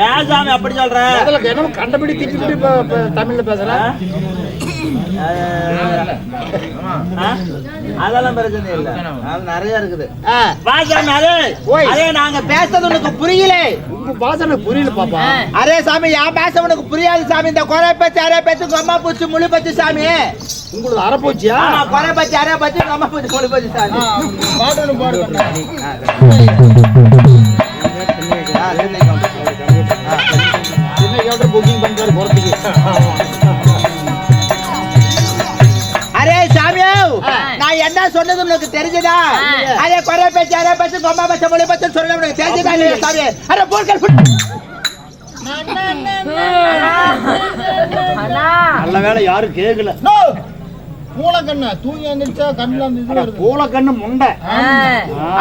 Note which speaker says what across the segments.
Speaker 1: ஏன் சாமி அப்படி சொல்ற
Speaker 2: என்ன கண்டபடி இப்ப தமிழ்ல பேசுற?
Speaker 1: அதெல்லாம் பிரச்சனை இல்ல அது நிறைய இருக்குது அரே. அரே நாங்க பேசுறது உனக்கு புரியல
Speaker 2: உங்க பாசனை புரியல பாப்பா
Speaker 1: அரே சாமி என் பேச உனக்கு புரியாது சாமி இந்த குறை பச்சு அரே பச்சு அம்மா பூச்சி முழு பச்சு சாமி
Speaker 2: உங்களுக்கு அரைப்போச்சியா
Speaker 1: ஆமா குறை பச்சு அரே பச்சு அம்மா பூச்சி முழு பச்சு சாமி
Speaker 2: பாடு கேட்ட புக்கிங் போறதுக்கு.
Speaker 1: அரே சாமியோ நான் என்ன சொன்னது உனக்கு தெரிஞ்சதா? அரே குறை பச்சு அரே பச்சு அம்மா பச்சை முழு பச்சு சொல்ல உனக்கு தெரிஞ்சதா இல்லையா சாமி அரே போர்கள்
Speaker 2: நல்ல வேலை யாரும் கேட்கல
Speaker 3: பூலக்கண்ணு தூங்கி எந்திரிச்சா கண்ணுல அந்த இது
Speaker 2: முண்டை.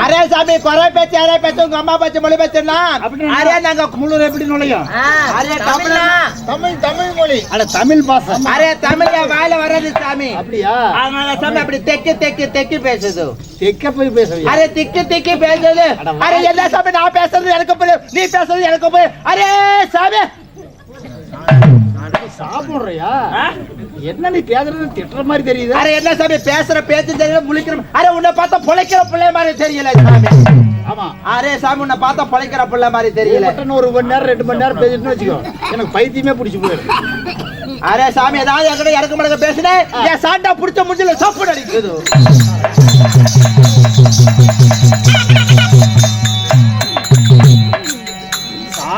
Speaker 1: அரே சாமி குறை பேச்சு அரே பேச்சு உங்க அம்மா பச்சை மொழி
Speaker 2: அப்படின்னா?
Speaker 1: அரே நாங்க
Speaker 2: முள்ளூர் எப்படி நுழையும்?
Speaker 1: அரே தமிழ்?
Speaker 3: தமிழ் தமிழ் மொழி.
Speaker 2: அட தமிழ் பாசை.
Speaker 1: அரே தமிழ் வாயில வராது சாமி.
Speaker 2: அப்படியா?
Speaker 1: அதனால சாமி அப்படி தெக்கு தெக்கு தெக்கு பேசுது.
Speaker 2: தெக்க போய் பேசுறியா?
Speaker 1: அரே திக்கு திக்கு பேசுது. அரே என்ன சாமி நான் பேசுறது எனக்கு நீ பேசுறது எனக்கு புரியும் அரே சாமி.
Speaker 2: சாப்பிடுறியா? என்ன நீ பேசுறது? திட்டுற மாதிரி தெரியுது?
Speaker 1: அரே என்ன சாமி பேசுற பேச்சு தெரியல முழிக்கிற அரே உன்னை பார்த்தா பொழைக்கிற பிள்ளை மாதிரி தெரியல சாமி.
Speaker 2: ஆமா.
Speaker 1: அரே சாமி உன்னை பார்த்தா பொழைக்கிற பிள்ளை மாதிரி தெரியல.
Speaker 2: ஒரு மணி நேரம் ரெண்டு மணி நேரம் பேசிட்டுன்னு வச்சுக்கோ. எனக்கு பைத்தியமே பிடிச்சி போயிடும்.
Speaker 1: அரே சாமி ஏதாவது என்கிட்ட இறக்க மடக்க பேசுனேன் என் சாண்டா புடிச்ச முடிஞ்சல சாப்பிட அடிக்குது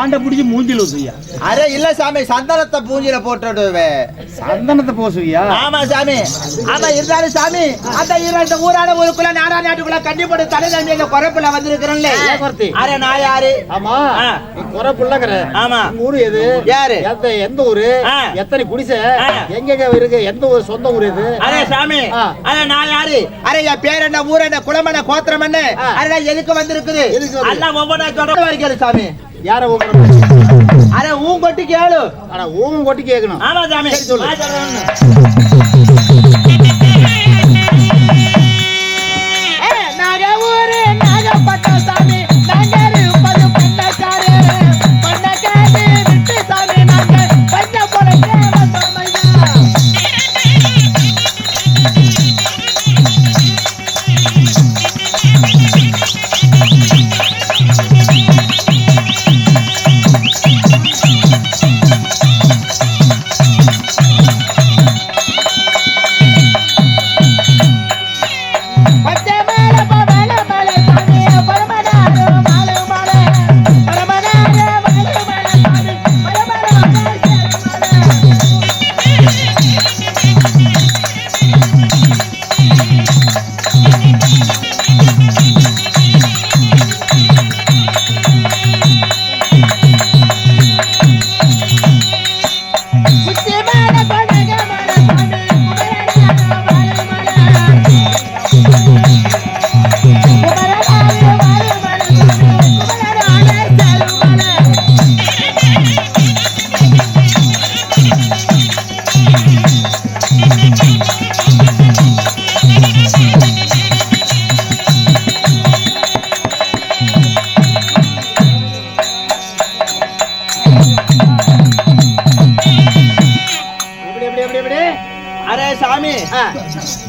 Speaker 2: சாண்டை பிடிச்சி மூஞ்சில் ஊத்துவியா?
Speaker 1: அரே இல்ல சாமி சந்தனத்தை பூஞ்சில போட்டுடுவேன்
Speaker 2: சந்தனத்தை போசுவியா?
Speaker 1: ஆமா சாமி. ஆமா இருந்தாலும் சாமி அந்த இரண்டு ஊரான ஊருக்குள்ள நாடா நாட்டுக்குள்ள கண்டி போட்டு தலை தண்ணியில குறைப்புல
Speaker 2: குறத்தி?
Speaker 1: அரே நான் யாரு?
Speaker 2: ஆமா
Speaker 1: ஆ.
Speaker 2: நீ குறை புள்ளங்கிற
Speaker 1: ஆமா.
Speaker 2: ஊரு எது?
Speaker 1: யாரு?
Speaker 2: எந்த எந்த ஊரு. எத்தனை குடிசை. எங்க இருக்கு? எந்த ஊர்? சொந்த ஊர் எது?
Speaker 1: அரே சாமி. அரே நான் யாரு? அரே என் பேர் என்ன? ஊர் என்ன? குளம் என்ன? கோத்திரம் என்ன. அரே எதுக்கு வந்திருக்குது? எல்லாம் ஒவ்வொன்றா சொல்ற வரைக்கும் சாமி.
Speaker 2: யார ஊங்குறது
Speaker 1: அரே ஊன் கொட்டி கேளு.
Speaker 2: ஆனா ஊமும் கொட்டி கேட்கணும்
Speaker 1: ஆமா சாமி.
Speaker 2: சொல்லு.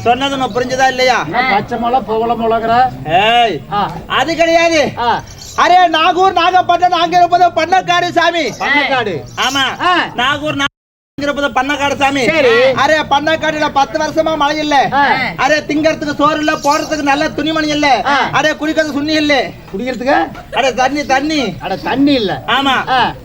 Speaker 1: சொன்னது நான் புரிஞ்சதா இல்லையா?
Speaker 2: பச்சை மிளகா புகழ மிளகுற.
Speaker 1: ஏய் அது கிடையாது. அரே நாகூர் நாகப்பட்டினம் நாங்க இருப்பது பண்ணக்காடு சாமி.
Speaker 2: பண்ணக்காடு.
Speaker 1: ஆமா. நாகூர் பண்ணக்காடு சாமி. அரே பண்ணக்காடுல பத்து வருஷமா மழை இல்ல. அரே திங்கறதுக்கு சோறு இல்ல போறதுக்கு நல்ல துணிமணி இல்ல. அரே குடிக்கிறது சுண்ணி இல்ல.
Speaker 2: குடிக்கிறதுக்கு?
Speaker 1: அரே தண்ணி தண்ணி.
Speaker 2: அட தண்ணி இல்ல.
Speaker 1: ஆமா.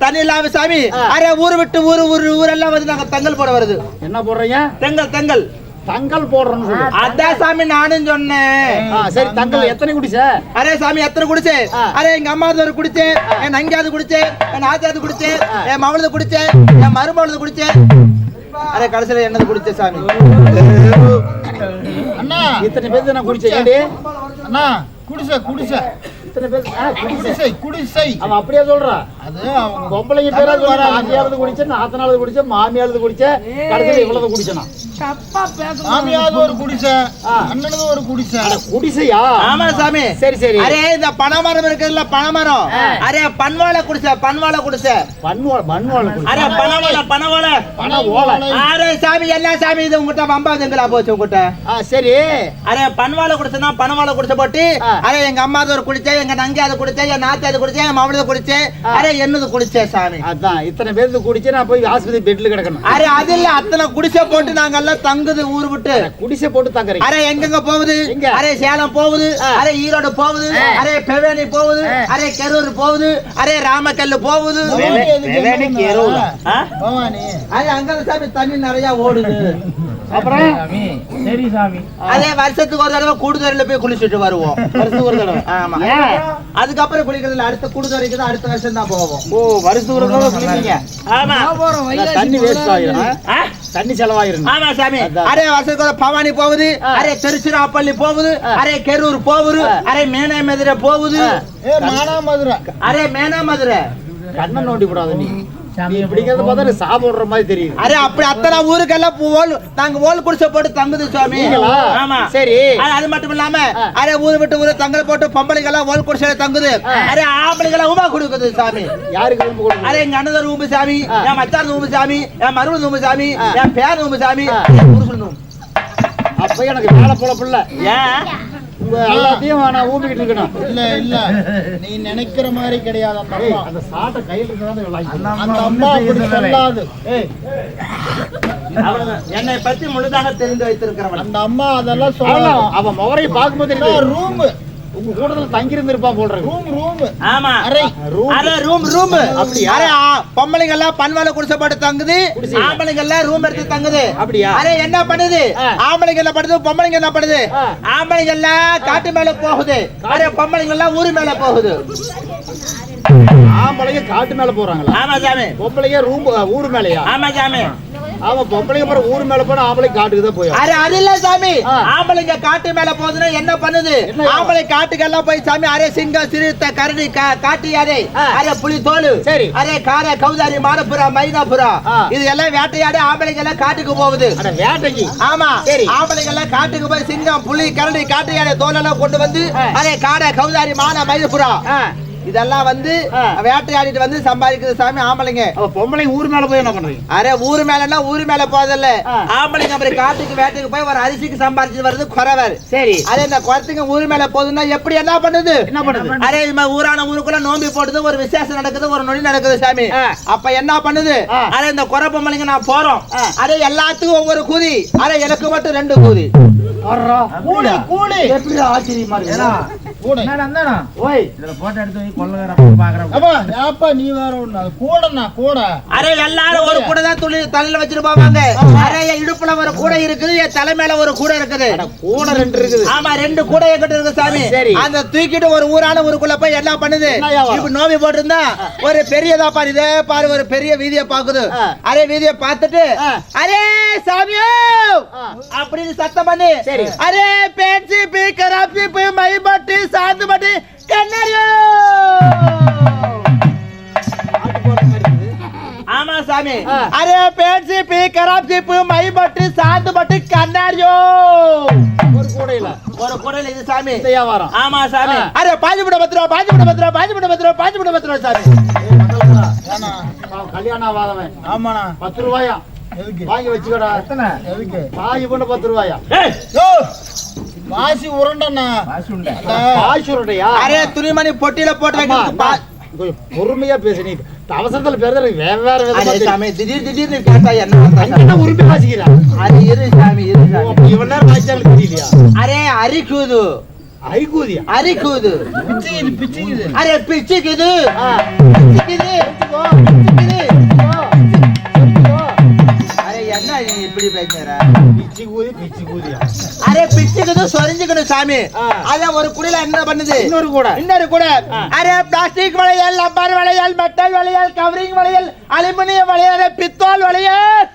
Speaker 1: தண்ணி இல்லாம சாமி. அரே ஊரு விட்டு ஊரு ஊரு ஊரெல்லாம் வந்து நாங்க தங்கல் போட வருது.
Speaker 2: என்ன போடுறீங்க?
Speaker 1: தெங்கல் தெங்கல்.
Speaker 2: தங்கல் போடுறோம்னு சொல்லு.
Speaker 1: அதான் சாமி நானும் சொன்னேன்.
Speaker 2: சரி தங்கல் எத்தனை குடிச்ச?
Speaker 1: அரே சாமி எத்தனை குடிச்சே. அரே எங்க அம்மா ஒரு குடிச்சே. என் நங்கியாவது குடிச்சே. என் ஆத்தியாவது குடிச்சே. என் மவளது குடிச்சே. என் மருமவளது குடிச்சே. அரே கடைசியில என்னது குடிச்சே சாமி?
Speaker 3: அண்ணா.
Speaker 2: இத்தனை பேருக்கு நான் குடிச்சேன் ஏண்டி?
Speaker 3: அண்ணா குடிசை குடிசை. குடிசை. குடிசை
Speaker 2: அவன் அப்படியே சொல்றான்
Speaker 3: அது அவங்க
Speaker 2: பொம்பளைங்க பேரா சொல்லி நாத்தியாவது குடிச்சேன் நாத்தனாவது குடிச்சேன் மாமியாவது குடிச்சேன் கடைசியில் இவ்வளவு குடிச்சேன்?
Speaker 4: தப்பா பேச
Speaker 3: மாமியாவது ஒரு குடிசை.
Speaker 2: ஆ.
Speaker 3: அண்ணனது ஒரு குடிசை.
Speaker 2: அட, குடிசையா?
Speaker 1: ஆமா சாமி.
Speaker 2: சரி சரி.
Speaker 1: அரே இந்த பனைமரம் இருக்குதுல்ல பனைமரம். அரே பன்வாழை குடிசை பன்வாழை குடிசை.
Speaker 2: மண்வாழ மண்வாழ
Speaker 1: அரே பனவாழை பனவாழை
Speaker 2: ஓலை
Speaker 1: அரே சாமி என்ன சாமி இது? உங்ககிட்ட வம்பாதுங்களா போச்சு உங்ககிட்ட?
Speaker 2: சரி.
Speaker 1: அரே பன்வாழை குடிச்சா பனவாழை குடிச்ச போட்டு. அரே எங்க அம்மா அது ஒரு குடிச்சேன் எங்க நங்கி அது குடிச்சேன் என் நாத்தி அது குடிச்சேன் என் மாமனது குடிச்சேன்
Speaker 2: ஆ.
Speaker 1: அரே என்னது குடிச்சேன் சாமி?
Speaker 2: அதான் இத்தனை பேருக்கு குடிச்சு நான் போய் ஆஸ்பத்திரி பெட்ல கிடக்கணும்.
Speaker 1: அரே அது இல்ல அத்தனை குடிசை போட்டு நாங்க தங்குது ஊர் விட்டு.
Speaker 2: குடிசை போட்டு தங்குறீங்க.
Speaker 1: அரே எங்கெங்க போகுது? அரே சேலம் போகுது. அரே ஈரோடு போகுது. அரே பெவேனி போகுது. அரே கரூர் போகுது. அரே ராமக்கல்லு போகுது. அரே அங்க சாமி தண்ணி நிறைய ஓடுது.
Speaker 2: அப்புறம்?
Speaker 4: சரி சாமி.
Speaker 1: அதே வருஷத்துக்கு ஒரு தடவை கூடுதறில போய் குளிச்சுட்டு வருவோம்.
Speaker 2: வருஷத்துக்கு ஒரு தடவை.
Speaker 1: ஆமா. அதுக்கப்புறம் குளிக்கிறதுல அடுத்த கூடுதறிக்கு தான் அடுத்த வருஷம் தான் போவோம்.
Speaker 2: ஓ வருஷத்துக்கு ஒரு தடவை குளிப்பீங்க?
Speaker 1: ஆமா.
Speaker 2: தண்ணி வேஸ்ட் ஆயிரும்? தண்ணி செலவாயிரும்.
Speaker 1: ஆமா சாமி. அரே வருஷத்துக்கு ஒரு பவானி போகுது. அரே திருச்சிராப்பள்ளி போகுது. அரே கெரூர் போகுது. அரே மேனை மதுரை போகுது அரே மேனா மதுரை
Speaker 2: கண்ணை நோண்டி விடாத நீ நீ. இப்படிங்கிறத பார்த்தா எனக்கு சாப்பிடுற மாதிரி தெரியுது.
Speaker 1: அரே அப்படி அத்தனை ஊருக்கெல்லாம் ஓல் நாங்க ஓல் குடிசை போட்டு தங்குது சுவாமி? ஆமா.
Speaker 2: சரி.
Speaker 1: அது- மட்டும் இல்லாம. அரே ஊரு விட்டு ஊரு தங்கல் போட்டு பொம்பளைங்க எல்லாம் ஓல் குடிசையில தங்குது. அரே ஆம்பளைங்க எல்லாம் உமா கொடுக்குது சாமி
Speaker 2: யாருக்கு
Speaker 1: அரே எங்க அண்ணன் ரூபு சாமி. என் மச்சான் ரூபு சாமி. என் மருவன் ரூபு சாமி. என் பேர் ரூபு சாமி. என் புருஷன்.
Speaker 2: அப்ப எனக்கு வேலை பொழப்பு இல்ல
Speaker 1: ஏன்?
Speaker 2: எல்லாத்தையும் நான் ஊம்பிக்கிட்டு இருக்கணும்
Speaker 3: இல்ல இல்ல. நீ நினைக்கிற மாதிரி கிடையாது அந்த
Speaker 2: சாட்டை கையில
Speaker 3: அந்த அம்மா அப்படி சொல்லாது.
Speaker 1: என்னை பத்தி முழுதாக தெரிந்து வைத்திருக்கிறவன்.
Speaker 3: அந்த அம்மா அதெல்லாம் சொல்லாது.
Speaker 2: அவன் முகரையை பார்க்கும்போது.
Speaker 3: ரூம்.
Speaker 2: உங்க கூட்டத்துல தங்கி இருந்திருப்பான் போல்
Speaker 3: ரூம் ரூம்
Speaker 1: ஆமா.
Speaker 3: அறை
Speaker 2: ரூம்
Speaker 1: அரே ரூம் ரூம்
Speaker 2: அப்படியா?
Speaker 1: அரே பொம்பளைங்க எல்லாம் பன்வால குடிசை போட்டு தங்குது. ஆம்பளைங்க எல்லாம் ரூம் எடுத்து தங்குது.
Speaker 2: அப்படியா?
Speaker 1: அரே என்ன பண்ணுது. ஆம்பளைங்க என்ன பண்ணுது பொம்பளைங்க என்ன பண்ணுது
Speaker 2: ஆ.
Speaker 1: ஆம்பளைங்க எல்லாம் காட்டு மேல போகுது. அரே பொம்பளைங்க எல்லாம் ஊரு மேல போகுது.
Speaker 2: ஆம்பளைங்க காட்டு மேல போறாங்களா?
Speaker 1: ஆமா சாமி.
Speaker 2: பொம்பளைங்க ரூம் ஊர் மேலயா?
Speaker 1: ஆமா சாமி.
Speaker 2: ஆமா பொம்பளைங்க அப்புறம் ஊர் மேல போனா ஆம்பளை காட்டுக்கு தான் போய்
Speaker 1: அரே அது இல்ல சாமி. ஆம்பளைங்க காட்டு மேல போகுதுன்னா என்ன பண்ணுது? ஆம்பளை காட்டுக்கெல்லாம் போய் சாமி அரே சிங்கம் சிறுத்தை கரடி காட்டு யாரை. அரே புலி தோலு
Speaker 2: சரி.
Speaker 1: அரே கார கௌதாரி மைனாப்புறா
Speaker 2: ஆ.
Speaker 1: இது எல்லாம் வேட்டையாடி ஆம்பளைங்க எல்லாம் காட்டுக்கு போகுது
Speaker 2: வேட்டைக்கு
Speaker 1: ஆமா
Speaker 2: சரி.
Speaker 1: ஆம்பளைங்க எல்லாம் காட்டுக்கு போய் சிங்கம் புலி கரடி காட்டு யானை தோலெல்லாம் கொண்டு வந்து. அரே காடை கௌதாரி மான
Speaker 2: ஆ,
Speaker 1: இதெல்லாம் வந்து. வேட்டையாடிட்டு வந்து சம்பாதிக்குது சாமி ஆம்பளைங்க.
Speaker 2: அப்ப பொம்பளைங்க ஊர் மேல போய் என்ன பண்றீங்க
Speaker 1: அரே ஊரு மேலன்னா ஊரு மேல போதில்ல. ஆம்பளைங்க அப்புறம் காட்டுக்கு வேட்டைக்கு போய் ஒரு அரிசிக்கு சம்பாதிச்சு வருது குறவர்.
Speaker 2: சரி.
Speaker 1: அதே இந்த குறத்துக்கு ஊரு மேல போகுதுன்னா எப்படி என்ன பண்ணுது?
Speaker 2: என்ன பண்ணுது?
Speaker 1: அரே இவன் ஊரான ஊருக்குள்ள நோம்பி போடுது ஒரு விசேஷம் நடக்குது ஒரு நொடி நடக்குது சாமி. அப்ப என்ன பண்ணுது. அரே இந்த குறை பொம்பளைங்க நான் போறோம். அரே எல்லாத்துக்கும் ஒவ்வொரு கூதி அரே எனக்கு மட்டும் ரெண்டு கூதி
Speaker 3: கூலி
Speaker 2: எப்படி ஆச்சரியமா இருக்கு?
Speaker 4: போய்
Speaker 1: ஒரு கூடை தான் துளி தலையில வச்சுட்டு போவாங்க. என் இடுப்புல ஒரு கூடை இருக்குது என் தலை மேல ஒரு கூடை இருக்குது.
Speaker 2: அட, கூட ரெண்டு இருக்குது.
Speaker 1: ஆமா ரெண்டு கூடை என்கிட்ட இருக்கு சாமி. அந்த தூக்கிட்டு ஒரு ஊரான ஊருக்குள்ள போய் எல்லாம் பண்ணுது? இப்ப நோவி போட்டிருந்தா ஒரு பெரியதா பாரு இதே பாரு ஒரு பெரிய வீதியை பாக்குது. அரே வீதியை பார்த்துட்டு
Speaker 2: ஆ.
Speaker 1: அரே சாமியோ. அப்படின்னு சத்தம் பண்ணி
Speaker 2: சரி.
Speaker 1: அரே பேன்சி பி கராப்சி பி மை பட்டி சாந்து பட்டி கண்ணாடியோ. ஆமா சாமி. அரே பேன்சி பி கராப்சி பி மை பட்டி சாந்து பட்டி கண்ணாடியோ!
Speaker 2: ஒரு கூடையில.
Speaker 1: ஒரு குடல் இது சாமி.
Speaker 2: வியாபாரம்.
Speaker 1: ஆமா சாமி. அரே பாஞ்சு பட பத்து ரூபா பாஞ்சு பட பத்து ரூபா பாஞ்சு பட பத்து ரூபா பாஞ்சு பட பத்து ரூபா சாமி.
Speaker 2: கல்யாணம் ஆகாதவன்
Speaker 3: ஆமாண்ணா.
Speaker 2: பத்து ரூபாயா?
Speaker 3: எதுக்கு?
Speaker 2: வாங்கி வச்சுக்கடா.
Speaker 4: எத்தனை?
Speaker 3: எதுக்கு?
Speaker 2: பாய் பண்ண பத்து ரூபாயா?
Speaker 3: வாசி உருண்டண்ணா.
Speaker 4: காசு உண்டா
Speaker 2: பாய் சொல்றடையா
Speaker 1: அரே துணிமணி பொட்டியில போட்டு வைக்கிறது
Speaker 2: பொறுமையா பேசு நீ. அவசரத்துல பேசுறது விதமா.
Speaker 1: சாமி திடீர் திடீர்னு கேட்டா என்ன
Speaker 2: என்ன உருப்பி வாசிக்கிறா?
Speaker 1: அது இரு சாமி இரு
Speaker 2: நேரம் வாசிச்சாலும் தெரியலையா?
Speaker 1: அரே அரிக்குது.
Speaker 2: ஐகூதியா
Speaker 1: அரிக்குது.
Speaker 3: பிச்சுக்குது பிச்சுக்குது.
Speaker 1: அரே பிச்சுக்குது. பிச்சுக்குது பிச்சுக்குது அரே என்ன நீ இப்படி பேசுற?
Speaker 2: பிச்சு கூதி பிச்சு கூதியா
Speaker 1: அரே பிச்சுக்குது சொரிஞ்சுக்கணும் சாமி. அதான் ஒரு குடில என்ன பண்ணுது
Speaker 2: இன்னொரு கூட
Speaker 1: இன்னொரு கூட அரே பிளாஸ்டிக் வளையல் ரப்பர் வளையல் மெட்டல் வளையல் கவரிங் வளையல் அலுமினியம் வளையல் பித்தோல் வளையல்?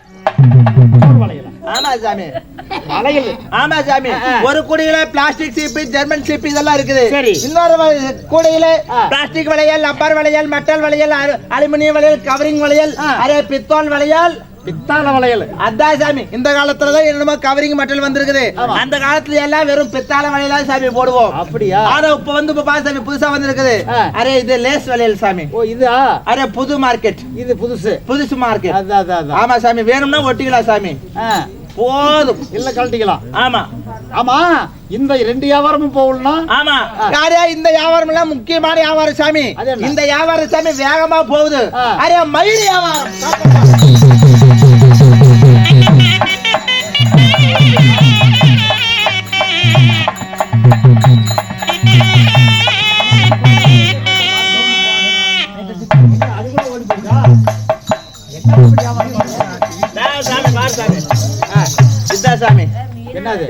Speaker 1: ஆமா சாமி
Speaker 2: வளையல்
Speaker 1: ஆமா சாமி. ஒரு கூடையில பிளாஸ்டிக் சீப்பு ஜெர்மன் சீப்பு இதெல்லாம் இருக்குது
Speaker 2: சரி.
Speaker 1: இன்னொரு கூடையில. பிளாஸ்டிக் வளையல் ரப்பர் வளையல் மெட்டல் வளையல் அலு- அலுமினியம் வளையல் கவரிங் வளையல். அரே பித்தோல் வளையல்
Speaker 2: பித்தாள வளையல்.
Speaker 1: அதான் சாமி. இந்த காலத்துலதான் என்னமோ கவரிங் மட்டல் வந்திருக்குது. அந்த காலத்துல எல்லாம் வெறும் பித்தாள வளையலா சாமி போடுவோம்.
Speaker 2: அப்படியா?
Speaker 1: ஆனா இப்ப வந்து பா சாமி புதுசா வந்திருக்குது. அரே இது லேஸ் வளையல் சாமி.
Speaker 2: ஓ இதா?
Speaker 1: அரே புது மார்க்கெட்
Speaker 2: இது புதுசு.
Speaker 1: புதுசு மார்க்கெட்
Speaker 2: அதான்
Speaker 1: ஆமா சாமி வேணும்னா ஒட்டிக்கலாம் சாமி. போதும்.
Speaker 2: இல்ல கழட்டிக்கலாம்.
Speaker 1: ஆமா.
Speaker 2: ஆமா இந்த ரெண்டு வியாபாரமும் போகணும்னா?
Speaker 1: ஆமா. யாரே இந்த வியாபாரம் எல்லாம் முக்கியமான வியாபாரம் சாமி? இந்த வியாபாரம் சாமி வேகமா போகுது. அரே மயில் வியாபாரம்.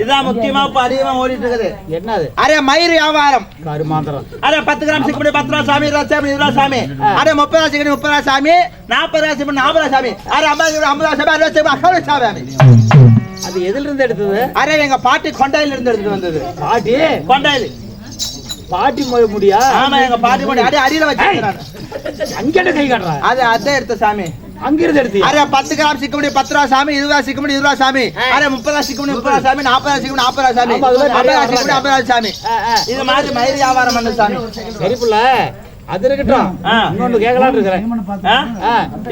Speaker 1: இதான் முக்கியமா இப்ப அதிகமா ஓடிட்டு இருக்குது
Speaker 2: என்னது?
Speaker 1: அரே மயிர் வியாபாரம்.
Speaker 2: கருமாந்திரம்.
Speaker 1: அரே பத்து கிராம் சிக்கடி பத்து ரூபா சாமி இருபது சாமி இருபது ரூபா சாமி. அரே முப்பது ரூபா சிக்கடி முப்பது ரூபா சாமி நாற்பது ரூபா சிக்கடி நாற்பது ரூபா சாமி. அரே ஐம்பது ரூபா சாமி அறுபது சாமி அறுபது சாமி.
Speaker 2: அது எதுல இருந்து எடுத்தது?
Speaker 1: அரே எங்க பாட்டி கொண்டாயில இருந்து எடுத்துட்டு வந்தது.
Speaker 2: பாட்டி?
Speaker 1: கொண்டாயில்.
Speaker 2: பாட்டி மொழி முடியா?
Speaker 1: ஆமா எங்க பாட்டி கொண்டாய் அடி அடியில வச்சு
Speaker 2: அங்கே கை காட்டுறா?
Speaker 1: அது அதான் எடுத்த சாமி.
Speaker 2: அங்க இருந்து எடுத்தியா
Speaker 1: அரே பத்து கிராம் சிக்கமுடி பத்து ரூபா சாமி இருபது ரூபா சிக்கமுடி இருபது ரூபா சாமி. அரே முப்பது ரூபா சிக்கமுடி முப்பது சாமி நாற்பது ரூபா சிக்கமுடி நாற்பது சாமி.
Speaker 2: ஆமா, அதுல
Speaker 1: ஐம்பது ரூபா சிக்கமுடி ஐம்பது சாமி. இது மாதிரி மயிர் வியாபாரம் பண்ண சாமி.
Speaker 2: சரி புள்ள. அது இருக்கட்டும். இன்னொன்னு கேட்கலாம்னு இருக்கிறேன்.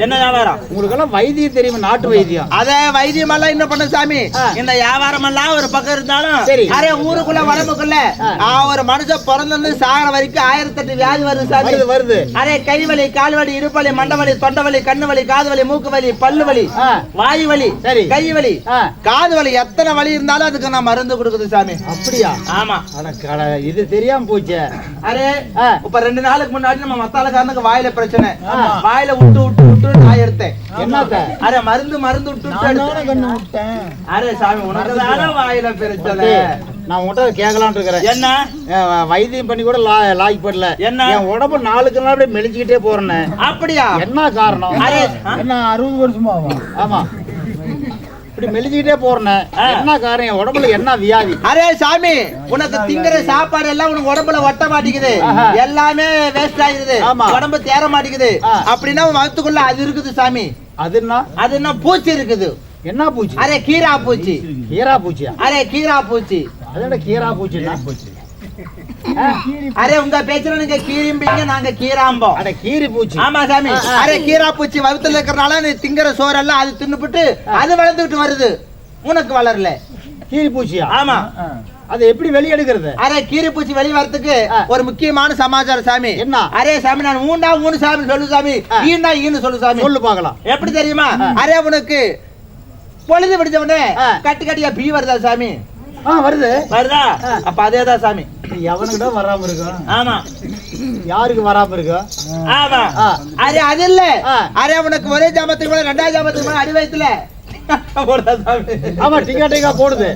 Speaker 1: என்ன வியாபாரம்?
Speaker 2: உங்களுக்கு எல்லாம் வைத்தியம் தெரியுமா? நாட்டு வைத்தியம்.
Speaker 1: அத வைத்தியம் எல்லாம் என்ன பண்ண சாமி. இந்த வியாபாரம் எல்லாம் ஒரு பக்கம் இருந்தாலும்
Speaker 2: சரி.
Speaker 1: அரே ஊருக்குள்ள.
Speaker 2: ஆ,
Speaker 1: ஒரு மனுஷன் பிறந்து சாகர வரைக்கும் ஆயிரத்தி எட்டு வியாதி வருது சாமி.
Speaker 2: வருது
Speaker 1: அரே கை வலி கால் வலி இடுப்பு வலி மண்டை வலி தொண்டை வலி கண்ணு வலி காது வலி மூக்கு வலி பல்லு வலி. வாயு வலி
Speaker 2: சரி.
Speaker 1: கை வலி காது வலி எத்தனை வலி இருந்தாலும் அதுக்கு நான் மருந்து கொடுக்குது சாமி.
Speaker 2: அப்படியா?
Speaker 1: ஆமா.
Speaker 2: இது தெரியாம போச்சே.
Speaker 1: அரே. இப்ப ரெண்டு நாளுக்கு முன்னாடி நம்ம மத்தாலக்காரனுக்கு வாயில பிரச்சனை. வாயில விட்டு விட்டு விட்டு நான் எடுத்தேன்.
Speaker 2: என்னத்த?
Speaker 1: அரே மருந்து மருந்து விட்டு அரே சாமி உனக்கு வாயில பிரச்சனை?
Speaker 2: நான் உன்கிட்ட கேட்கலாம்னு இருக்கிறேன்.
Speaker 1: என்ன?
Speaker 2: வைத்தியம் பண்ணி கூட லா லாய்க்கு படல
Speaker 1: என்ன?
Speaker 2: என் உடம்பு நாளுக்கு நாள் அப்படியே மெலிஞ்சுக்கிட்டே போறேன்னு.
Speaker 1: அப்படியா?
Speaker 2: என்ன காரணம்?
Speaker 3: என்ன அறுபது வருஷமாவா
Speaker 2: ஆமா. இப்படி மெலிஞ்சுக்கிட்டே போறேன்னு
Speaker 1: ஆ.
Speaker 2: என்ன காரணம் உடம்புல என்ன வியாதி?
Speaker 1: அரே சாமி உனக்கு திங்கிற சாப்பாடு எல்லாம் உனக்கு உடம்புல ஒட்ட மாட்டேங்குது. எல்லாமே வேஸ்ட் ஆகிடுது
Speaker 2: ஆமா.
Speaker 1: உடம்பு தேர மாட்டேங்குது. அப்படின்னா உன் வகுத்துக்குள்ள அது இருக்குது சாமி.
Speaker 2: அது என்ன?
Speaker 1: அது என்ன பூச்சி இருக்குது.
Speaker 2: என்ன பூச்சி?
Speaker 1: அரே கீரா பூச்சி.
Speaker 2: கீரா பூச்சியா?
Speaker 1: அரே கீரா பூச்சி.
Speaker 2: அதோட கீரா பூச்சின்னா?
Speaker 1: அரே உங்க பேச்சுல நீங்க கீரிம்பீங்க நாங்க கீராம்போம்.
Speaker 2: அட கீரி பூச்சி.
Speaker 1: ஆமா சாமி. அரே கீரா பூச்சி வகுத்துல இருக்கிறனால நீ திங்கிற சோறெல்லாம் அது தின்னுபிட்டு அது வளர்ந்துகிட்டு வருது. உனக்கு வளரல.
Speaker 2: கீரி பூச்சியா?
Speaker 1: ஆமா.
Speaker 2: அது எப்படி வெளியெடுக்கிறது
Speaker 1: அரே கீரி பூச்சி வெளிய வரதுக்கு. ஒரு முக்கியமான சமாச்சாரம் சாமி.
Speaker 2: என்ன?
Speaker 1: அரே சாமி நான் ஊண்டா ஊனு சாமி சொல்லு சாமி. ஈண்டா ஈன்னு சொல்லு சாமி.
Speaker 2: சொல்லு பார்க்கலாம்.
Speaker 1: எப்படி தெரியுமா? அரே உனக்கு பொழுது பிடிச்ச உடனே
Speaker 2: ஆ.
Speaker 1: கட்டு கட்டியா பீ வருதா சாமி?
Speaker 2: வருது.
Speaker 1: வருதா. அப்ப அதேதான் சாமி.
Speaker 2: எவனுக்கிட்ட வராம இருக்கும்
Speaker 1: ஆமா.
Speaker 2: யாருக்கு வராம இருக்கும்
Speaker 1: ஆமா. அரே அது இல்ல. அரே உனக்கு ஒரே ஜாமத்துக்கு மேல ரெண்டாவது ஜாமத்துக்கு மேல அடி சாமி.
Speaker 2: ஆமா டிக்கா டிக்கா போடுது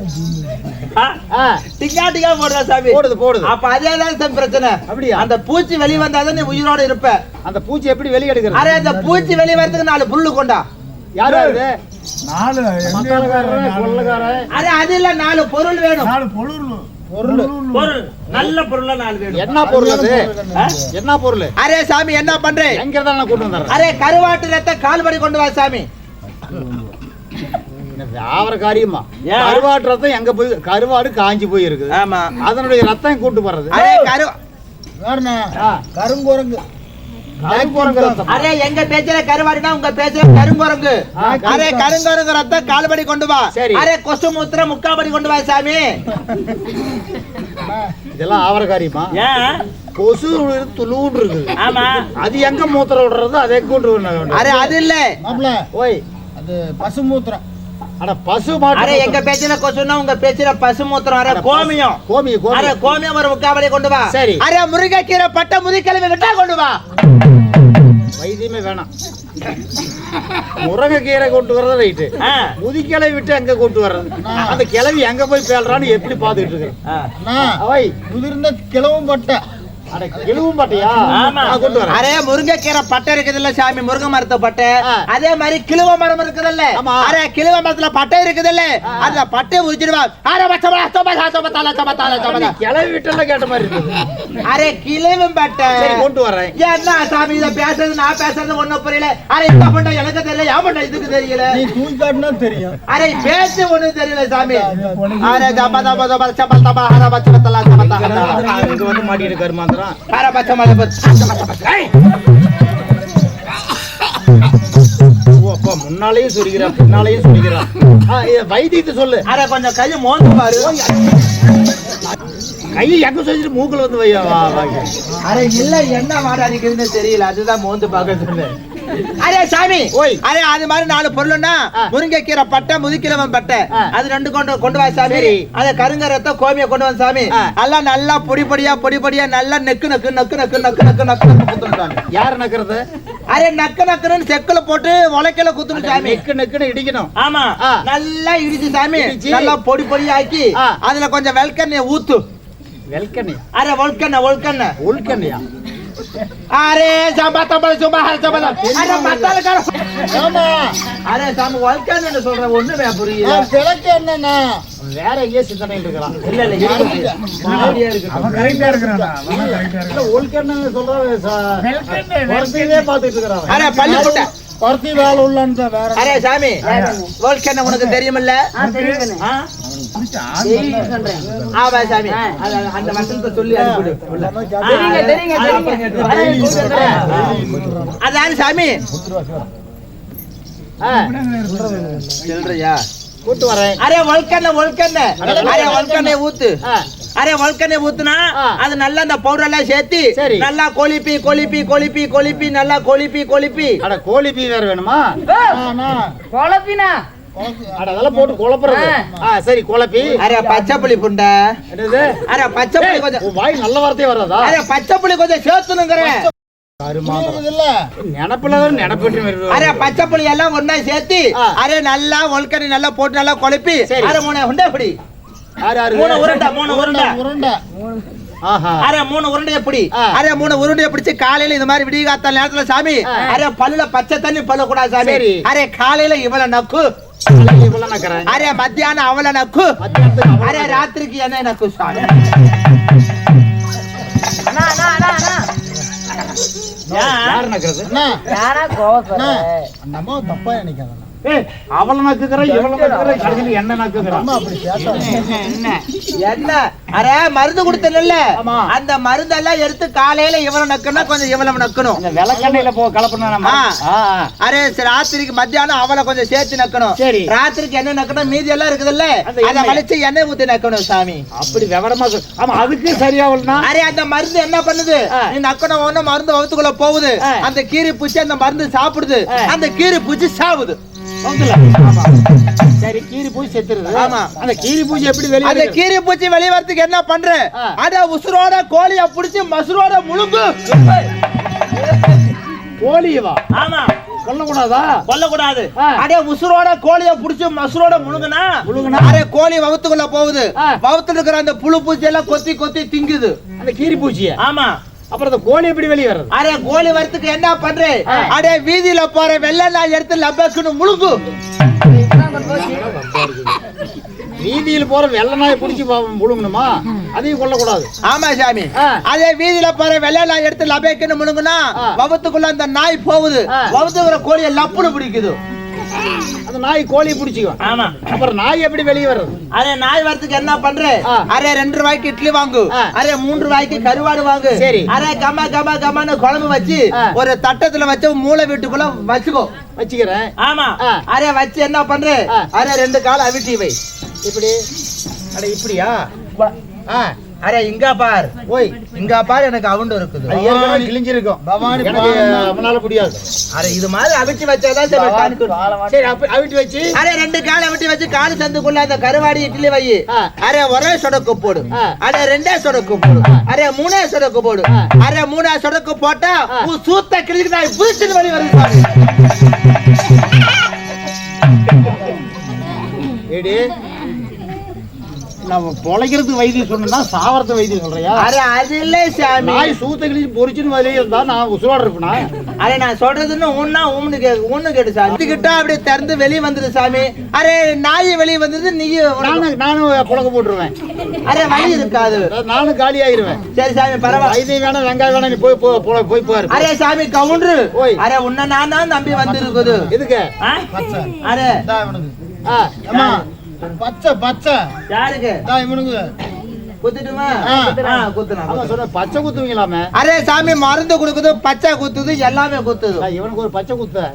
Speaker 1: டிக்கா டிக்கா போடுதா சாமி.
Speaker 2: போடுது போடுது.
Speaker 1: அப்ப அதேதான் சாமி பிரச்சனை.
Speaker 2: அப்படியா?
Speaker 1: அந்த பூச்சி வெளிய வந்தாதான் நீ உயிரோட இருப்ப.
Speaker 2: அந்த பூச்சி எப்படி வெளியெடுக்கிறது?
Speaker 1: அரே அந்த பூச்சி வெளிய வரதுக்கு நாலு புல்லு கொண்டா.
Speaker 2: யாரு அது
Speaker 3: நாலு
Speaker 1: அது இல்ல நாலு பொருள் வேணும்.
Speaker 3: நாலு பொருள் பொருள்.
Speaker 1: பொருள் நல்ல பொருளா நாலு வேணும்.
Speaker 2: என்ன பொருள் அது?
Speaker 1: ஆ?
Speaker 2: என்ன பொருள்?
Speaker 1: அரே சாமி என்ன பண்றேன்
Speaker 2: எங்க இருந்தா நான் கூட்டு வந்துடுறேன்.
Speaker 1: அரே கருவாட்டு ரத்த கால்படி கொண்டு வா சாமி.
Speaker 2: ஆவர காரியமா?
Speaker 1: ஏன்?
Speaker 2: கருவாட்டு ரத்தம் எங்க போய் கருவாடு காஞ்சி போய் இருக்குது
Speaker 1: ஆமா.
Speaker 2: அதனுடைய ரத்தம் கூட்டு போறது?
Speaker 1: அரே கரு
Speaker 3: வேறண்ணா
Speaker 2: ஆ,
Speaker 3: கருங்குரங்கு.
Speaker 1: அரே எங்க பேச்சுல கருவாடினா உங்க பேச்சுல கருங்குரங்கு. அரே கருங்குரங்கு. ரத்தம் கால்படி கொண்டு வா.
Speaker 2: சரி.
Speaker 1: அரே கொசு மூத்திர முக்காபடி கொண்டு வா சாமி.
Speaker 2: இதெல்லாம் ஆவர காரியமா
Speaker 1: ஏன்
Speaker 2: கொசு துளூண்டு இருக்குது
Speaker 1: ஆமா.
Speaker 2: அது எங்க மூத்திரம் விடுறது? அதை கூட்டு.
Speaker 1: அரே அது இல்ல.
Speaker 2: ஓய்.
Speaker 3: அது பசுமூத்திரம்
Speaker 2: அட பசு
Speaker 1: அரே எங்க பேச்சுல கொசுனா உங்க பேச்சுல பசு மூத்திரம் அரே கோமியம்
Speaker 2: கோமி
Speaker 1: அரே
Speaker 2: கோமி
Speaker 1: கோமியம் ஒரு முக்காபடி கொண்டு வா.
Speaker 2: சரி.
Speaker 1: அரே முருங்கைக்கீரை பட்டை முதிக்கிழமை விட்டா கொண்டு வா.
Speaker 2: வைத்தியமே வேணாம். முருங்கைக்கீரை கொண்டு வர்றது ரைட்டு முதிக்கிளை விட்டு எங்க கொண்டு வர்றது? அந்த கிளவி எங்க போய் பேல்றான்னு எப்படி அவை.
Speaker 3: முதிர்ந்த கிழவும் பட்டை.
Speaker 2: அட கிழுவும் பாட்டியா?
Speaker 1: ஆமா.
Speaker 2: நான் கொண்டு வரேன்.
Speaker 1: அரே முருங்கைக்கீரை பட்டை இருக்குதுல்ல சாமி? முருங்கை மரத்து பட்டை. அதே மாதிரி கிழுவ மரம் இருக்குதுல்ல?
Speaker 2: ஆமா.
Speaker 1: அரே கிழுவ மரத்துல பட்டை இருக்குதுல்ல? அதுல பட்டை உரிச்சிடுவா. அரே பச்சை சோபா சோபா தலை சோபா தலை சோபா
Speaker 2: கிளவி வீட்டுல கேட்ட மாதிரி இருக்குது.
Speaker 1: அரே கிழுவும் பட்டை.
Speaker 2: சரி கொண்டு வரேன்.
Speaker 1: என்ன சாமி இத பேசுறது நான் பேசுறது ஒண்ணும் புரியல. அரே இந்த பண்ண எனக்கு தெரியல யா பண்ண இதுக்கு தெரியல.
Speaker 3: நீ தூக்கி காட்டினா தெரியும்.
Speaker 1: அரே பேச்சு ஒண்ணும் தெரியல சாமி. அரே சபா ஹர தலா சபா தலா
Speaker 2: இங்க வந்து மாட்டிட்டு கருமாந்திரம்
Speaker 1: மலை பச்சை
Speaker 2: ஓ அப்பா முன்னாலேயும் சொல்லிக்கிறான் பின்னாலேயும் சொல்லிக்கிறான் வைத்தியத்தை சொல்லு.
Speaker 1: அரே கொஞ்சம் கை மோந்து பாரு.
Speaker 2: கையை எங்க சொல்லிட்டு மூக்குல வந்து வையா? வா.
Speaker 1: அரே இல்ல என்ன மாடு அடிக்குதுன்னு தெரியல. அதுதான் மோந்து பார்க்க சொன்னேன். அரே சாமி
Speaker 2: ஓய்.
Speaker 1: அரே அது மாதிரி நாலு பொருள்னா. முருங்கைக்கீரை பட்டை முதுக்கிழவன் பட்டை. அது ரெண்டு கொண்டு கொண்டு வா சாமி. அத கருங்கரத்தை கோமிய கொண்டு வா சாமி. எல்லாம் நல்லா பொடி பொடியா பொடி பொடியா நல்லா நெக்கு நெக்கு நக்கு நக்கு நக்கு நக்கு நக்கு சாமி
Speaker 2: யார் நக்கறது
Speaker 1: அரே நக்கு நக்குன்னு செக்குல போட்டு உலக்கையில குத்துணும் சாமி
Speaker 2: நெக்கு நெக்குன்னு இடிக்கணும்
Speaker 1: ஆமா. நல்லா இடிச்சு சாமி. நல்லா பொடி பொடி ஆக்கி. அதுல கொஞ்சம் வெல்கெண்ணெய் ஊத்து
Speaker 2: வெல்கண்ணியா
Speaker 1: அரே ஒல்கெண்ணெய் ஒல்கெண்ணெய்
Speaker 2: உள்கண்ணியா
Speaker 1: అరే சம்பத்தம்பள சும்மா சம்பளம் அட மத்தால கர
Speaker 3: ஆமா
Speaker 1: அரே சாம வல்கான் என்ன சொல்ற ஒண்ணுமே புரியல
Speaker 3: விளக்கு என்னன்னா
Speaker 2: வேற எங்கே சிந்தனை இருக்கலாம்
Speaker 1: இல்ல இல்ல மாடியா இருக்கு
Speaker 4: அவன் கரெக்ட்டா இருக்கறானா அவன் கரெக்ட்டா இருக்கான்
Speaker 2: வல்கான் என்ன
Speaker 4: சொல்ற
Speaker 2: வரதே பாத்துட்டு இருக்கறான்
Speaker 1: அரே பல்லு புட்ட
Speaker 3: பருத்தி வேலை உள்ள வேற
Speaker 1: அரே சாமி வல்கான் உனக்கு தெரியுமில்ல தெரியும் ஆமா சாமி. அது- அந்த வசனத்தை சொல்லி அனுப்பிடு அதான் சாமி. சொல்றியா?
Speaker 2: கூட்டு வரேன்.
Speaker 1: அரே வல்கண்ண வல்கண்ண அரே வல்கண்ணை ஊத்து. அரே வல்கண்ணை ஊத்துனா. அது நல்லா அந்த பவுடர் எல்லாம் சேர்த்து
Speaker 2: சரி.
Speaker 1: நல்லா கொலிப்பி கொலிப்பி கொலிப்பி கொலிப்பி நல்லா கொலிப்பி கொலிப்பி
Speaker 2: அட கோழி பீ வேற வேணுமா?
Speaker 3: ஆனா
Speaker 2: அட அதெல்லாம் போட்டு குழப்புறது. ஆ. சரி குழப்பி.
Speaker 1: அரே பச்சை புளி புண்டை.
Speaker 2: என்னது?
Speaker 1: அரே பச்சை புளி
Speaker 2: ஏய்,
Speaker 1: கொஞ்சம்.
Speaker 2: உன் வாய் நல்ல வார்த்தையே வராதா
Speaker 1: அரே பச்சை கொஞ்சம் சேர்த்துனுங்கிறேன். எல்லாம் ஒண்ணா சேர்த்து. அரே நல்லா போட்டு நல்லா கொழுப்பி. அரே மூணு உண்டை எப்படி? மூணு உருண்டை மூணு உருண்டை
Speaker 3: உருண்டை.
Speaker 1: அரே மூணு உருண்டையை பிடி
Speaker 2: ஆ.
Speaker 1: அரே மூணு உருண்டையை பிடிச்சு காலையில இந்த மாதிரி விடிய காத்தால நேரத்துல சாமி. அரே பல்லுல பச்சை தண்ணி பல்ல கூடாது சாமி.
Speaker 2: சரி.
Speaker 1: அரே காலையில இவள நக்கு. அவள நக்கு
Speaker 2: மத்தியானத்துக்கு அவ்வளவு
Speaker 1: அரே ராத்திரிக்கு என்ன நக்கு சாமி
Speaker 2: யார் நக்கறது?
Speaker 3: அம்மா தப்பா நினைக்காதண்ணா.
Speaker 2: அவள நக்குற இவள நக்குற கடைசியில் என்ன
Speaker 1: அரே மருந்து கொடுத்தல. அந்த மருந்தெல்லாம் எடுத்து காலையில இவள நக்குனா கொஞ்சம் இவ்வளவு நக்கணும்
Speaker 2: விளக்கண்ணையில போ கலப்பணும்.
Speaker 1: அரே சரி, ராத்திரிக்கு மத்தியானம் அவளை கொஞ்சம் சேர்த்து நக்கணும்
Speaker 2: சரி.
Speaker 1: ராத்திரிக்கு என்ன நக்கணும் மீதி எல்லாம் இருக்குதுல்ல அத. வலிச்சு எண்ணெய் ஊத்தி நக்கணும் சாமி
Speaker 2: அப்படி விவரமா சொல். ஆமா அதுக்கு சரியாவல்னா
Speaker 1: அரே அந்த மருந்து என்ன பண்ணுது. நீ நக்கணும் ஒண்ணு மருந்து வகுத்துக்குள்ள போகுது. அந்த கீரி பூச்சி அந்த மருந்து சாப்பிடுது. அந்த கீரி பூச்சி சாவுது
Speaker 2: சரி கீரி பூச்சி செத்துருது.
Speaker 1: ஆமா.
Speaker 2: அந்த கீரி பூச்சி எப்படி
Speaker 1: அந்த
Speaker 2: வெளியே
Speaker 1: கீரி பூச்சி வெளிய வரதுக்கு என்ன பண்ற?
Speaker 2: ஆ.
Speaker 1: அத உசுரோட கோழிய புடிச்சு மசுரோட முழுங்கு.
Speaker 2: கோழியவா
Speaker 1: ஆமா.
Speaker 2: கொல்லக்கூடாதா?
Speaker 1: கொல்லக்கூடாது. அடே உசுரோட கோழிய புடிச்சு மசுரோட முழுங்குனா?
Speaker 2: முழுங்குனா?
Speaker 1: அரே கோழி வகுத்துக்குள்ள போகுது. வகுத்துல இருக்கிற அந்த புழு பூச்சி எல்லாம் கொத்தி கொத்தி திங்குது.
Speaker 2: அந்த கீரி பூச்சிய.
Speaker 1: ஆமா.
Speaker 2: அப்புறம் அந்த கோழி எப்படி வெளியே வர்றது
Speaker 1: அரே கோழி வரத்துக்கு என்ன பண்ற. அடே வீதியில போற வெள்ளை நாய் எடுத்து லப்பக்குன்னு முழுங்கு
Speaker 2: வீதியில் போற வெள்ள நாயை பிடிச்சி முழுங்கணுமா அதையும் கொல்லக்கூடாது
Speaker 1: ஆமா சாமி. அதே வீதியில போற வெள்ளை நாய் எடுத்து லபேக்குன்னு முழுங்குனா
Speaker 2: ஆ.
Speaker 1: வகுத்துக்குள்ள அந்த நாய் போகுது
Speaker 2: ஆ.
Speaker 1: வகுத்துக்கிற கோழிய லப்புன்னு பிடிக்குது
Speaker 2: அந்த நாய் கோழியை பிடிச்சிக்கும்.
Speaker 1: ஆமா.
Speaker 2: அப்புறம் நாய் எப்படி வெளியே வர்றது?
Speaker 1: அரே நாய் வரத்துக்கு என்ன பண்ற. அரே ரெண்டு ரூபாய்க்கு இட்லி வாங்கு. அரே மூன்று ரூபாய்க்கு கருவாடு வாங்கு.
Speaker 2: சரி.
Speaker 1: அரே கம்மா கம்மா கம்மான்னு குழம்பு வச்சு. ஒரு தட்டத்துல வச்சு மூளை வீட்டுக்குள்ள வச்சுக்கோ.
Speaker 2: வச்சுக்கிறேன்.
Speaker 1: ஆமா. அரே வச்சு என்ன பண்ற. அரே ரெண்டு கால் அவிட்டி வை.
Speaker 2: இப்படி அட இப்படியா? ஆ.
Speaker 1: அரே இங்க பார்.
Speaker 2: ஓய்
Speaker 1: இங்க பார் எனக்கு அவுண்டு இருக்குது.
Speaker 2: அது ஏற்கனவே கிழிஞ்சிருக்கும்.
Speaker 3: பவானி
Speaker 2: அவனால முடியாது.
Speaker 1: அரே இது மாதிரி அவிட்டி வச்சாதான் சரி.
Speaker 2: சரி அவிட்டு வச்சு.
Speaker 1: அரே ரெண்டு காலை அவிட்டி வச்சு கால் சந்துக்குள்ள அந்த கருவாடி இட்லி வை. அரே ஒரே சொடக்கு போடு. அரே ரெண்டே சொடக்கு போடு. அரே மூணே சொடக்கு போடு. அரே மூணே சொடக்கு போட்டா சூத்த கிழிக்கு நான் புதுச்சு வழி வருது.
Speaker 2: ஏடி நம்ம பொழைக்கிறதுக்கு வைத்தியம் சொன்னா சாவரத்து வைத்தியம் சொல்றியா?
Speaker 1: அரே அது இல்ல சாமி.
Speaker 2: நாய் சூத்த கிழிச்சு பொறிச்சுன்னு வெளியே இருந்தா நான் உசுரோட இருப்பேனா?
Speaker 1: அரே நான் சொல்றதுன்னு உன்னா ஊன்னு கே ஊன்னு கேட்டு சாமி. கிட்ட அப்படியே திறந்து வெளிய வந்துரு சாமி. அரே நாய் வெளிய வந்தது நீ
Speaker 2: நானும் நானும் புழக்க போட்டுருவேன்.
Speaker 1: அரே வழி இருக்காது.
Speaker 2: நானும் காலி ஆயிருவேன்
Speaker 1: சரி சாமி பரவாயில்ல.
Speaker 2: வைத்தியம் வேணாம் வெங்காயம் வேணாம் நீ போய் போய் பாரு
Speaker 1: அரே சாமி கவுண்டரு.
Speaker 2: ஓய்.
Speaker 1: அரே உன்னை நான் தான் நம்பி வந்திருக்குது.
Speaker 2: எதுக்கு?
Speaker 1: அரே
Speaker 2: ஆ,
Speaker 3: அம்மா. பச்சை பச்சை.
Speaker 1: யாருக்கு?
Speaker 3: இந்தா இவனுக்கு.
Speaker 1: குத்துட்டுமா? குத்துனா
Speaker 2: சொன்ன பச்சை குத்துவீங்களாமே.
Speaker 1: அரே சாமி மருந்து கொடுக்குது பச்சை குத்துது எல்லாமே குத்துது.
Speaker 2: இவனுக்கு ஒரு பச்சை குத்த.